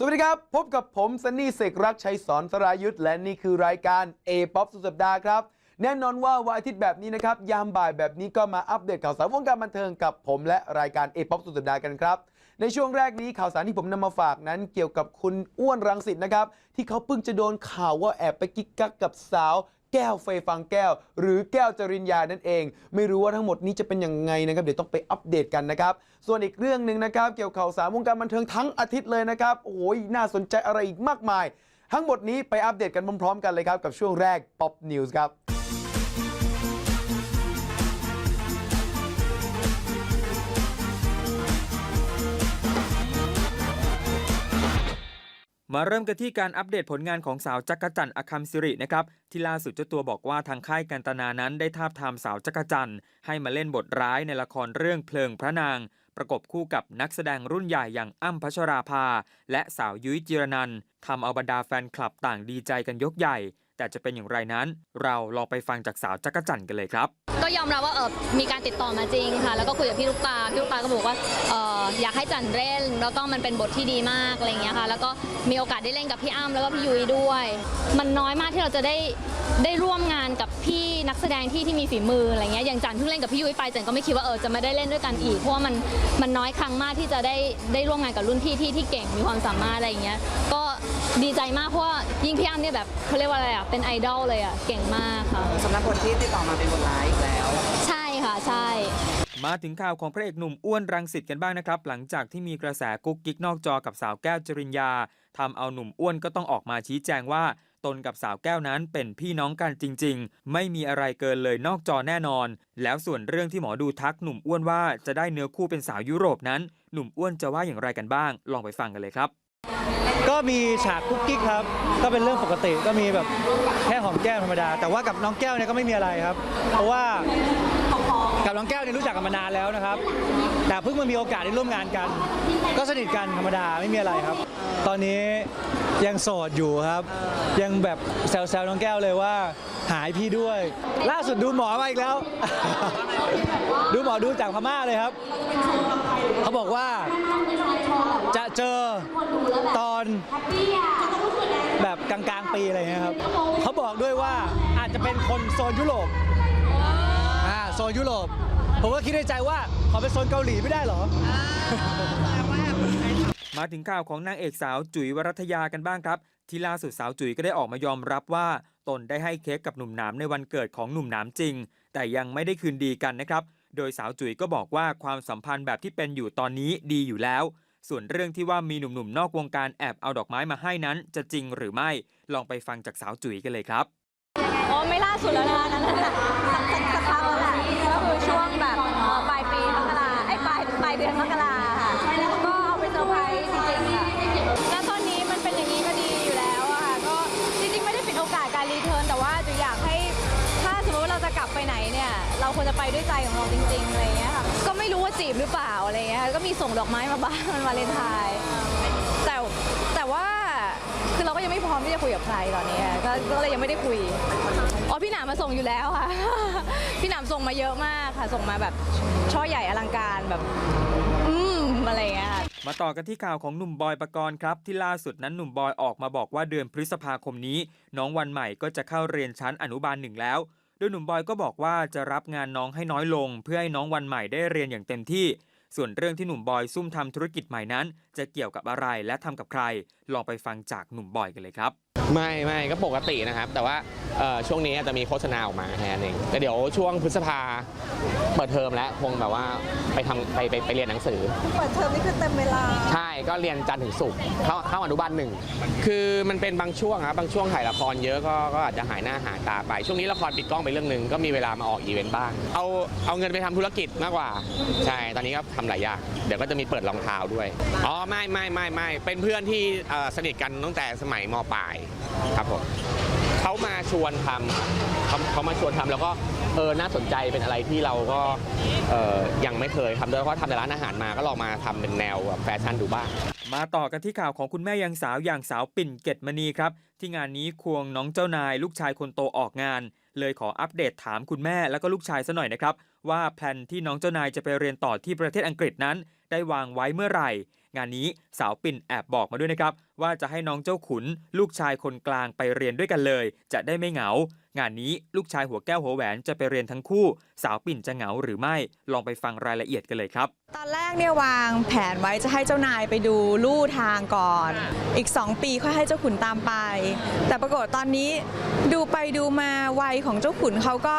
สวัสดีครับ พบกับผมซันนี่เสกรักชัยสอนสรายุทธและนี่คือรายการ A p o p สุดสัปดาห์ครับ แน่นอนว่าวันอาทิตย์แบบนี้นะครับ ยามบ่ายแบบนี้ก็มาอัปเดตข่าวสารวงการบันเทิงกับผมและรายการ A p o p สุดสัปดาห์กันครับ ในช่วงแรกนี้ข่าวสารที่ผมนำมาฝากนั้นเกี่ยวกับคุณอ้วนรังสิตนะครับ ที่เขาเพิ่งจะโดนข่าวว่าแอบไปกิ๊กกักกับสาว แก้วเฟยฟังแก้ว หรือแก้วจริญญานั่นเอง ไม่รู้ว่าทั้งหมดนี้จะเป็นยังไงนะครับ เดี๋ยวต้องไปอัปเดตกันนะครับ ส่วนอีกเรื่องหนึ่งนะครับ เกี่ยวกับข่าวสารวงการบันเทิงทั้งอาทิตย์เลยนะครับ โอ้ยน่าสนใจอะไรอีกมากมาย ทั้งหมดนี้ไปอัปเดตกันพร้อมๆ กันเลยครับกับช่วงแรก Pop News ครับ มาเริ่มกันที่การอัปเดตผลงานของสาวจักรจันทร์อคัมสิรินะครับที่ล่าสุดเจ้าตัวบอกว่าทางค่ายกันตนานั้นได้ทาบทามสาวจักรจันทร์ให้มาเล่นบทร้ายในละครเรื่องเพลิงพระนาง ประกบคู่กับนักแสดงรุ่นใหญ่อย่างอ้ำพัชราภา และสาวยุ้ยจิรนันท์ทำเอาบรรดาแฟนคลับต่างดีใจกันยกใหญ่ แต่จะเป็นอย่างไรนั้น เราลองไปฟังจากสาวจักรจันทร์กันเลยครับ ก็ยอมรับว่าเออมีการติดต่อมาจริงค่ะ แล้วก็คุยกับพี่ลูกตาพี่ลูกตาก็บอกว่าเออ อยากให้จันเล่น แล้วก็มันเป็นบทที่ดีมากอะไรอย่างเงี้ยค่ะ แล้วก็มีโอกาสได้เล่นกับพี่อ้ำแล้วก็พี่ยุ้ยด้วย มันน้อยมากที่เราจะได้ได้ร่วมงานกับพี่นักแสดงที่ที่มีฝีมืออะไรเงี้ยอย่างจันเพิ่งเล่นกับพี่ยุ้ยไปจันก็ไม่คิดว่าเออจะไม่ได้เล่นด้วยกันอีกเพราะว่ามันมันน้อยครั้งมากที่จะได้ได้ร่วมงานกับรุ่นพี่ที่ที่เก่งมีความสามารถอะไรอย่างเงี้ยก็ดีใจมากเพราะว่ายิ่งพี่อ้ำเนี่ยแบบเขาเรียกว่าอะไรอะเป็นไอดอลเลยอะเก่งมากค่ะสำหรับบทที่ติดต่อมาเป็นบทร้ายอีกแล้ว ใช่ค่ะใช่ มาถึงข่าวของพระเอกหนุ่มอ้วนรังสิตกันบ้างนะครับ หลังจากที่มีกระแสกุ๊กกิ๊กนอกจอกับสาวแก้วจริญญาทำเอาหนุ่มอ้วนก็ต้องออกมาชี้แจงว่า ตนกับสาวแก้วนั้นเป็นพี่น้องกันจริง ๆ ไม่มีอะไรเกินเลยนอกจอแน่นอน แล้วส่วนเรื่องที่หมอดูทักหนุ่มอ้วนว่าจะได้เนื้อคู่เป็นสาวยุโรปนั้น หนุ่มอ้วนจะว่าอย่างไรกันบ้าง ลองไปฟังกันเลยครับ ก็มีฉากกุ๊กกิ๊กครับ ก็เป็นเรื่องปกติก็มีแบบแค่หอมแก้มธรรมดา แต่ว่ากับน้องแก้วเนี่ยก็ไม่มีอะไรครับ เพราะว่า กับน้องแก้วเนี่ยรู้จักกันมานานแล้วนะครับ แต่เพิ่งมามีโอกาสได้ร่วมงานกัน ก็สนิทกันธรรมดาไม่มีอะไรครับ ตอนนี้ยังโสดอยู่ครับ ยังแบบแซวๆน้องแก้วเลยว่า หายพี่ด้วย ล่าสุดดูหมอมาอีกแล้ว ดูหมอดูจากพม่าเลยครับ เขาบอกว่าจะเจอตอนแบบกลางๆปีอะไรเงี้ยครับ เขาบอกด้วยว่าอาจจะเป็นคนโซนยุโรป โซนยุโรป ผมก็คิดในใจว่าขอเป็นโซนเกาหลีไม่ได้เหรอ มาถึงข่าวของนางเอกสาวจุ๋ยวรัตยากันบ้างครับ ที่ล่าสุดสาวจุ๋ยก็ได้ออกมายอมรับว่า ตนได้ให้เค้กกับหนุ่มหนามในวันเกิดของหนุ่มหนามจริง แต่ยังไม่ได้คืนดีกันนะครับ โดยสาวจุ๋ยก็บอกว่าความสัมพันธ์แบบที่เป็นอยู่ตอนนี้ดีอยู่แล้ว ส่วนเรื่องที่ว่ามีหนุ่มๆนอกวงการแอบเอาดอกไม้มาให้นั้น จะจริงหรือไม่ลองไปฟังจากสาวจุ๋ยกันเลยครับ อ๋อไม่ล่าสุดแล้วนะคะนั่นน่ะสักสักสักพัก ช่วงแบบเอ่อปลายปีมกราไอ้ยปลายปลายเดือนมกราค่ะก็เอาไปเซอร์ไพรส์จริงๆค่ะแล้วตอนนี้มันเป็นอย่างนี้ก็ดีอยู่แล้วอะค่ะก็จริงๆไม่ได้ปิดโอกาสการรีเทิร์นแต่ว่าจะอยากให้ถ้าสมมติว่าเราจะกลับไปไหนเนี่ยเราควรจะไปด้วยใจของเราจริงๆอะไรอย่างเงี้ยค่ะก็ไม่รู้ว่าจีบหรือเปล่าอะไรอย่างเงี้ยค่ะก็มีส่งดอกไม้มาบ้างมันวาเลนไทน์ แต่แต่ว่าคือเราก็ยังไม่พร้อมที่จะคุยกับใครตอนนี้อะก็ก็เลยยังไม่ได้คุย อ๋อพี่หนามมาส่งอยู่แล้วค่ะ พี่หนามส่งมาเยอะมากค่ะ ส่งมาแบบช่อใหญ่อลังการแบบ อืมอะไรอย่างเงี้ยค่ะ มาต่อกันที่ข่าวของหนุ่มบอยปกรณ์ครับ ที่ล่าสุดนั้นหนุ่มบอยออกมาบอกว่าเดือนพฤษภาคมนี้ น้องวันใหม่ก็จะเข้าเรียนชั้นอนุบาลหนึ่งแล้ว โดยหนุ่มบอยก็บอกว่าจะรับงานน้องให้น้อยลง เพื่อให้น้องวันใหม่ได้เรียนอย่างเต็มที่ ส่วนเรื่องที่หนุ่มบอยซุ่มทำธุรกิจใหม่นั้น จะเกี่ยวกับอะไรและทำกับใคร ลองไปฟังจากหนุ่มบอยกันเลยครับ ไม่ไม่ก็ปกตินะครับ แต่ว่าเอ่อช่วงนี้อาจจะมีโฆษณาออกมาแค่นั้นเองแต่เดี๋ยวช่วงพฤษภา เปิดเทอมแล้วคงแบบว่าไปทำไปไปไปเรียนหนังสือ เปิดเทอมนี่คือเต็มเวลา ใช่ก็เรียนจันทร์ถึงศุกร์เข้าเข้าอนุบาลหนึ่งคือมันเป็นบางช่วงครับบางช่วงถ่ายละครเยอะก็ก็อาจจะหายหน้าหายตาไป ช่วงนี้ละครปิดกล้องไปเรื่องหนึ่งก็มีเวลามาออกอีเวนต์บ้าง เอาเอาเงินไปทำธุรกิจมากกว่า ใช่ตอนนี้ก็ทำหลายอย่างเดี๋ยวก็จะมีเปิดรองเท้าด้วยอ๋อไม่ไม่ไม่ไม่เป็นเพื่อนที่เอ่อสนิทกันตั้งแต่สมัยมปลายครับผม เขามาชวนทำเขาเขามาชวนทำแล้วก็เออน่าสนใจเป็นอะไรที่เราก็เออยังไม่เคยทำโดยเฉพาะทำในร้านอาหารมาก็ลองมาทำเป็นแนวแบบแฟชั่นดูบ้าง มาต่อกันที่ข่าวของคุณแม่ยังสาวอย่างสาวปิ่นเกตมณีครับ ที่งานนี้ควงน้องเจ้านาย ลูกชายคนโตออกงาน เลยขออัปเดตถามคุณแม่แล้วก็ลูกชายซะหน่อยนะครับ ว่าแพลนที่น้องเจ้านายจะไปเรียนต่อที่ประเทศอังกฤษนั้น ได้วางไว้เมื่อไหร่ งานนี้สาวปิ่นแอบบอกมาด้วยนะครับว่าจะให้น้องเจ้าขุนลูกชายคนกลางไปเรียนด้วยกันเลย จะได้ไม่เหงา งานนี้ลูกชายหัวแก้วหัวแหวนจะไปเรียนทั้งคู่ สาวปิ่นจะเหงาหรือไม่ลองไปฟังรายละเอียดกันเลยครับ ตอนแรกเนี่ยวางแผนไว้จะให้เจ้านายไปดูลู่ทางก่อน อีก 2 ปีค่อยให้เจ้าขุนตามไป แต่ปรากฏตอนนี้ดูไปดูมาวัยของเจ้าขุนเขาก็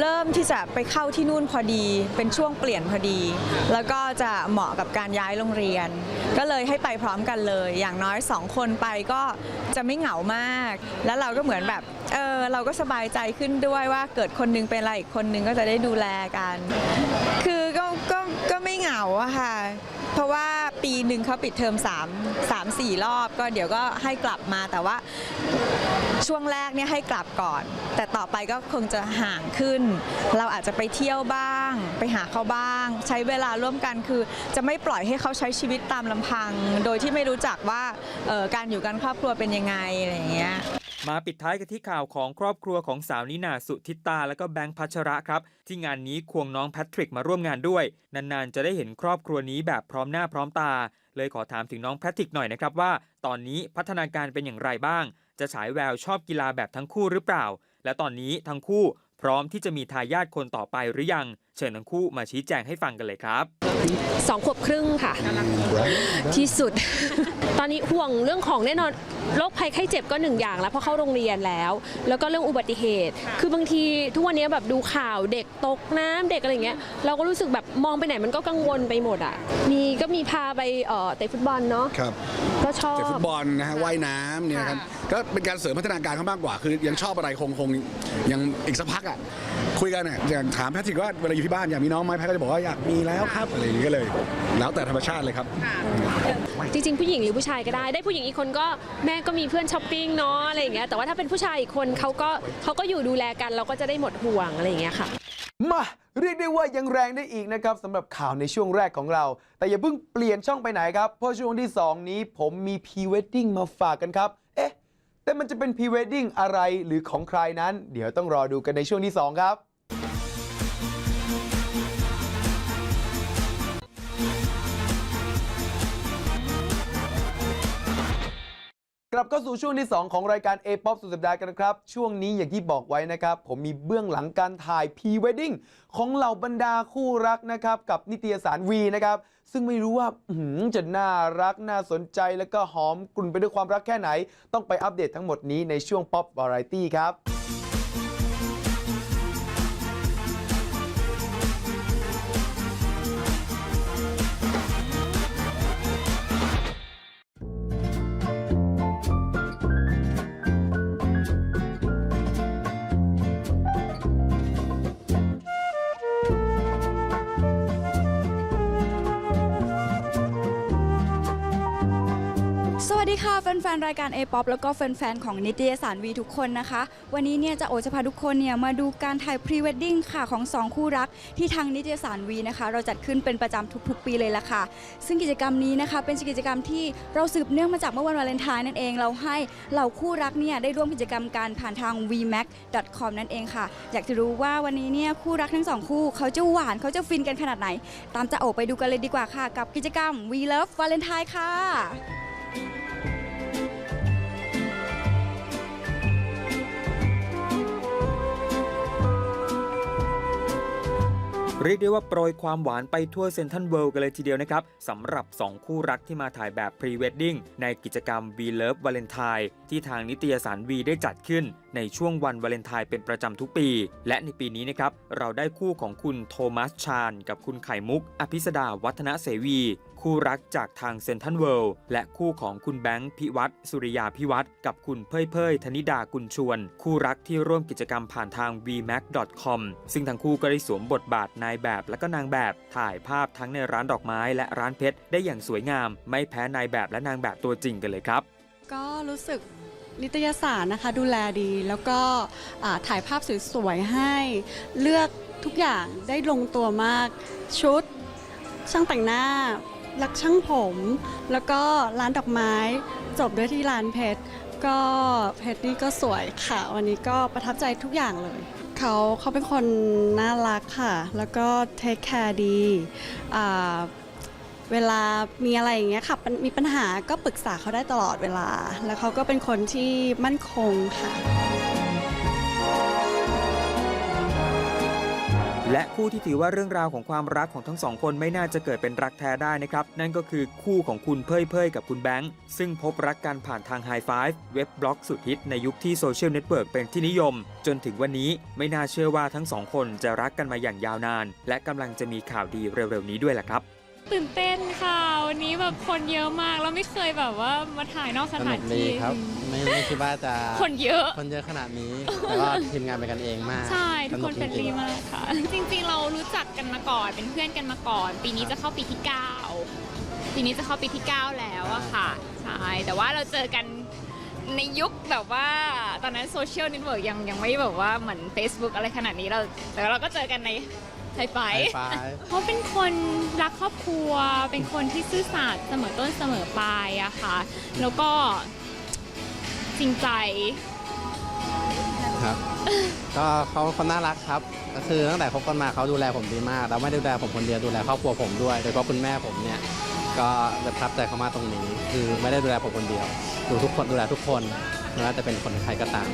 เริ่มที่จะไปเข้าที่นู่นพอดี เป็นช่วงเปลี่ยนพอดี แล้วก็จะเหมาะกับการย้ายโรงเรียน ก็เลยให้ไปพร้อมกันเลย อย่างน้อย 2 คนไปก็จะไม่เหงามาก แล้วเราก็เหมือนแบบเออเราก็สบายใจขึ้นด้วยว่าเกิดคนนึงเป็นอะไรอีกคนนึงก็จะได้ดูแลกัน คือก็ก็ก็ไม่เหงาอะค่ะ เพราะว่าปีหนึ่งเขาปิดเทอม3 3 4 รอบ ก็เดี๋ยวก็ให้กลับมาแต่ว่าช่วงแรกเนี่ยให้กลับก่อน แต่ต่อไปก็คงจะห่างขึ้น เราอาจจะไปเที่ยวบ้าง ไปหาเขาบ้าง ใช้เวลาร่วมกันคือ จะไม่ปล่อยให้เขาใช้ชีวิตตามลำพัง โดยที่ไม่รู้จักว่าการอยู่กันครอบครัวเป็นยังไงอะไรอย่างเงี้ย มาปิดท้ายกันที่ข่าวของครอบครัวของสาวนินาสุทิตา และก็แบงค์พัชระครับ ที่งานนี้ควงน้องแพทริกมาร่วมงานด้วย นานๆ จะได้เห็นครอบครัวนี้แบบพร้อมหน้าพร้อมตา เลยขอถามถึงน้องแพทริกหน่อยนะครับว่า ตอนนี้พัฒนาการเป็นอย่างไรบ้าง จะฉายแววชอบกีฬาแบบทั้งคู่หรือเปล่า และตอนนี้ทั้งคู่พร้อมที่จะมีทายาทคนต่อไปหรือยัง เชิญทั้งคู่มาชี้แจงให้ฟังกันเลยครับสองขวบครึ่งค่ะ ที่สุด ตอนนี้ห่วงเรื่องของแน่นอน โรคภัยไข้เจ็บก็หนึ่งอย่างแล้วเพราะเข้าโรงเรียนแล้ว แล้วก็เรื่องอุบัติเหตุ คือบางทีทุกวันนี้แบบดูข่าวเด็กตกน้ำเด็กอะไรเงี้ยเราก็รู้สึกแบบมองไปไหนมันก็กังวลไปหมดอะมีก็มีพาไปเอ่อเตะฟุตบอลเนาะครับก็ชอบเตะฟุตบอลนะฮะว่ายน้ำเนี่ยนะครับก็เป็นการเสริมพัฒนาการเขามากกว่า คือยังชอบอะไรคงคงยังอีกสักพักอะ คุยกันอะอย่างถามแพทริกว่าเวลาอยู่ที่บ้านอยากมีน้องไหมแพทก็จะบอกว่าอยากมีแล้วครับอะไรอย่างนี้ก็เลย แล้วแต่ธรรมชาติเลยครับ จริงๆ ผู้หญิงหรือผู้ชายก็ได้ ได้ผู้หญิงอีกคนก็แม่ก็มีเพื่อนช้อปปิ้งเนาะอะไรอย่างเงี้ยแต่ว่าถ้าเป็นผู้ชายอีกคนเขาก็เขาก็อยู่ดูแลกันเราก็จะได้หมดห่วงอะไรอย่างเงี้ยค่ะ มาเรียกได้ว่ายังแรงได้อีกนะครับสำหรับข่าวในช่วงแรกของเรา แต่อย่าเพิ่งเปลี่ยนช่องไปไหนครับ เพราะช่วงที่ 2 นี้ผมมีพรีเวดดิ้งมาฝากกันครับเอ๊ะ แต่มันจะเป็นพรีเวดดิ้งอะไรหรือของใครนั้น เดี๋ยวต้องรอดูกันในช่วงที่ 2 ครับกลับเข้าสู่ช่วงที่ 2 ของรายการ A p o p สุดสัปดาห์กันนะครับ ช่วงนี้อย่างที่บอกไว้นะครับ ผมมีเบื้องหลังการถ่ายพรีเวดดิ้งของเหล่าบรรดาคู่รักนะครับ กับนิตยสารวีนะครับ ซึ่งไม่รู้ว่าจะน่ารักน่าสนใจแล้วก็หอมกลุ่นไปด้วยความรักแค่ไหน ต้องไปอัปเดตทั้งหมดนี้ในช่วง Pop Variety ครับ ดีค่ะแฟนๆ รายการ A-POP แล้วก็แฟนๆ ของนิตยสารวีทุกคนนะคะ วันนี้เนี่ยจะโอจะพาทุกคนเนี่ยมาดูการถ่ายพรีเวดดิ้งค่ะของ 2 คู่รักที่ทางนิตยสารวีนะคะ เราจัดขึ้นเป็นประจำทุกๆ ปีเลยละค่ะ ซึ่งกิจกรรมนี้นะคะ เป็นกิจกรรมที่เราสืบเนื่องมาจากเมื่อวันวาเลนไทน์นั่นเอง เราให้เหล่าคู่รักเนี่ยได้ร่วมกิจกรรมการผ่านทาง vmac.com นั่นเองค่ะ อยากจะรู้ว่าวันนี้เนี่ยคู่รักทั้งสองคู่เขาจะหวานเขาจะฟินกันขนาดไหน ตามจะโอไปดูกันเลยดีกว่าค่ะ กับกิจกรรม We Love Valentine ค่ะ เรียกได้ว่าโปรยความหวานไปทั่วเซนทันเวิลด์กันเลยทีเดียวนะครับสำหรับ 2 คู่รักที่มาถ่ายแบบพรีเวดดิ้งในกิจกรรม We Love Valentine ที่ทางนิตยสาร V ได้จัดขึ้น ในช่วงวันวาเลนไทน์เป็นประจำทุกปี และในปีนี้นะครับ เราได้คู่ของคุณโทมัสชาญกับคุณไข่มุก อภิสดาวัฒนเสวี คู่รักจากทางเซนทันเวิลด์และคู่ของคุณแบงค์พิวัตรสุริยาพิวัตรกับคุณเพยเพยธนิดากุลชวน คู่รักที่ร่วมกิจกรรมผ่านทาง vmac.com ซึ่งทั้งคู่ก็ได้สวมบทบาทนายแบบและก็นางแบบ ถ่ายภาพทั้งในร้านดอกไม้และร้านเพชรได้อย่างสวยงาม ไม่แพ้นายแบบและนางแบบตัวจริงกันเลยครับ ก็รู้สึกนิตยสารนะคะดูแลดีแล้วก็ถ่ายภาพสวยๆให้ เลือกทุกอย่างได้ลงตัวมากชุดช่างแต่งหน้า ลักช่างผม แล้วก็ร้านดอกไม้ จบด้วยที่ร้านเพชร ก็เพชรนี่ก็สวยค่ะ วันนี้ก็ประทับใจทุกอย่างเลย เขาเขาเป็นคนน่ารักค่ะ แล้วก็เทคแคร์ดีเวลามีอะไรอย่างเงี้ยค่ะ มีปัญหาก็ปรึกษาเขาได้ตลอดเวลา แล้วเขาก็เป็นคนที่มั่นคงค่ะ และคู่ที่ถือว่าเรื่องราวของความรักของทั้งสองคนไม่น่าจะเกิดเป็นรักแท้ได้นะครับ นั่นก็คือคู่ของคุณเพ่ยเพยกับคุณแบงค์ ซึ่งพบรักกันผ่านทาง High Five เว็บบล็อกสุดฮิตในยุคที่โซเชียลเน็ตเวิร์กเป็นที่นิยม จนถึงวันนี้ไม่น่าเชื่อว่าทั้งสองคนจะรักกันมาอย่างยาวนาน และกำลังจะมีข่าวดีเร็วๆนี้ด้วยแหละครับ ตื่นเต้นค่ะ วันนี้แบบคนเยอะมาก แล้วไม่เคยแบบว่ามาถ่ายนอกสถานที่ไม่ไม่คิดว่าจะคนเยอะ คนเยอะขนาดนี้แต่ว่าทีมงานเป็นกันเองมากใช่ ทุกคนสเป็นจริรีงๆมากค่ะ จริงๆ เรารู้จักกันมาก่อน เป็นเพื่อนกันมาก่อน ปีนี้จะเข้าปีที่ 9 ปีนี้จะเข้าปีที่ 9 แล้วอะค่ะ ใช่ แต่ว่าเราเจอกันในยุคแบบว่า ตอนนั้นโซเชียลเน็ตเวิร์กยังยังไม่แบบว่าเหมือน Facebook อะไรขนาดนี้เรา แต่เราก็เจอกันใน ไฮไฟไฟเขาเป็นคนรักครอบครัว เป็นคนที่ซื่อสัตย์เสมอต้นเสมอปลายอะค่ะ แล้วก็จริงใจ ครับ ก็เขาคนน่ารักครับก็คือตั้งแต่คบกันมาเขาดูแลผมดีมากแล้วไม่ได้ดูแลผมคนเดียวดูแลครอบครัวผมด้วยโดยเฉพาะคุณแม่ผมเนี่ย ก็ประทับใจเขามากตรงนี้ คือไม่ได้ดูแลผมคนเดียว ดูทุกคนดูแลทุกคนไม่ว่าจะเป็นคนใครก็ตาม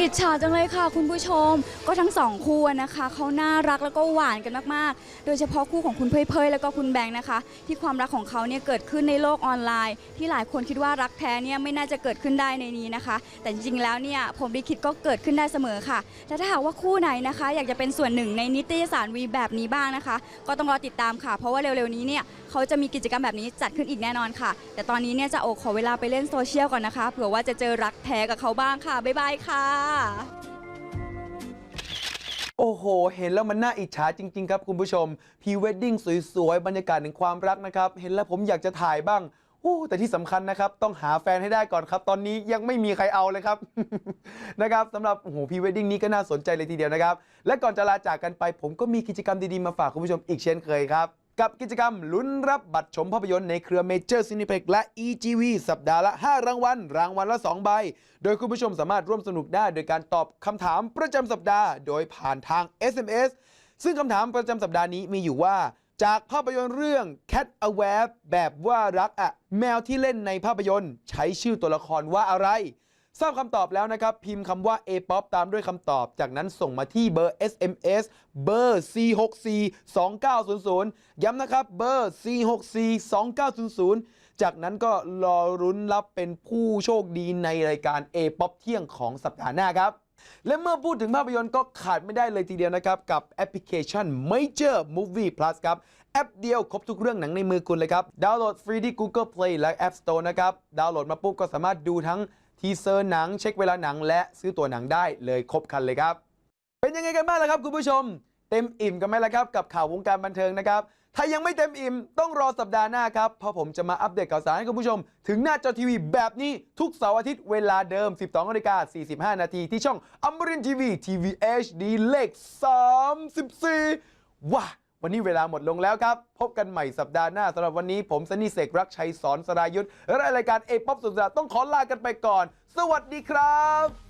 อิจฉาจังเลยค่ะ คุณผู้ชม ก็ทั้งสองคู่นะคะเขาน่ารักแล้วก็หวานกันมากๆ โดยเฉพาะคู่ของคุณเพยเพยแล้วก็คุณแบงค์นะคะ ที่ความรักของเขาเนี่ยเกิดขึ้นในโลกออนไลน์ ที่หลายคนคิดว่ารักแท้เนี่ยไม่น่าจะเกิดขึ้นได้ในนี้นะคะ แต่จริงๆแล้วเนี่ยผมลิขิตก็เกิดขึ้นได้เสมอค่ะแต่ถ้าหากว่าคู่ไหนนะคะ อยากจะเป็นส่วนหนึ่งในนิตยสารวีแบบนี้บ้างนะคะ ก็ต้องรอติดตามค่ะ เพราะว่าเร็วๆนี้เนี่ย เขาจะมีกิจกรรมแบบนี้จัดขึ้นอีกแน่นอนค่ะ แต่ตอนนี้เนี่ยจะโอขอเวลาไปเล่นโซเชียลก่อนนะคะเผื่อว่าจะเจอรักแท้กับเขาบ้างค่ะบ๊ายบายค่ะ โอ้โห เห็นแล้วมันน่าอิจฉาจริง ๆ ครับคุณผู้ชมพรีเวดดิ้งสวยๆ บรรยากาศแห่งความรักนะครับ เห็นแล้วผมอยากจะถ่ายบ้างโอ้แต่ที่สำคัญนะครับ ต้องหาแฟนให้ได้ก่อนครับ ตอนนี้ยังไม่มีใครเอาเลยครับ นะครับสำหรับโอ้โหพีเวดดิ้งนี้ก็น่าสนใจเลยทีเดียวนะครับ และก่อนจะลาจากกันไป ผมก็มีกิจกรรมดี ๆ มาฝากคุณผู้ชมอีกเช่นเคยครับ กับกิจกรรมลุ้นรับบัตรชมภาพยนตร์ในเครือเมเจอร์ซินิเพ็กและ EGV สัปดาห์ละ 5 รางวัล รางวัลละ 2 ใบ โดยคุณผู้ชมสามารถร่วมสนุกได้ โดยการตอบคำถามประจำสัปดาห์ โดยผ่านทาง SMS ซึ่งคำถามประจำสัปดาห์นี้มีอยู่ว่า จากภาพยนตร์เรื่อง Cat Aware แบบว่ารักอะแมวที่เล่นในภาพยนตร์ ใช้ชื่อตัวละครว่าอะไร ทราบคำตอบแล้วนะครับ พิมพ์คำว่า A-POP ตามด้วยคำตอบ จากนั้นส่งมาที่เบอร์ SMS เบอร์4642900 ย้ำนะครับ เบอร์4642900 จากนั้นก็รอรุ้นรับเป็นผู้โชคดีในรายการ A-POP เที่ยงของสัปดาห์หน้าครับและเมื่อพูดถึงภาพยนตร์ก็ขาดไม่ได้เลยทีเดียวนะครับ กับแอปพลิเคชัน Major Movie Plus ครับ แอปเดียวครบทุกเรื่องหนังในมือคุณเลยครับ ดาวน์โหลดฟรีที่ Google Play และ App Store นะครับ ดาวน์โหลดมาปุ๊บก็สามารถดูทั้ง ทีเซอร์หนังเช็คเวลาหนังและซื้อตัวหนังได้เลยครบครันเลยครับ เป็นยังไงกันบ้างล่ะครับคุณผู้ชม เต็มอิ่มกันไหมล่ะครับกับข่าววงการบันเทิงนะครับถ้ายังไม่เต็มอิ่มต้องรอสัปดาห์หน้าครับเพราะผมจะมาอัปเดตข่าวสารให้คุณผู้ชม ถึงหน้าจอทีวีแบบนี้ทุกเสาร์อาทิตย์เวลาเดิม 12นาฬิกา45 นาทีที่ช่องอมรินทีวีทีวี HD เลข 34 ว้า วันนี้เวลาหมดลงแล้วครับ พบกันใหม่สัปดาห์หน้าสำหรับวันนี้ผมสนนี่เสกรักชัยสอนสรายุทธ์และรายการเอป๊อปสุดสัปดาห์ต้องขอลากันไปก่อน สวัสดีครับ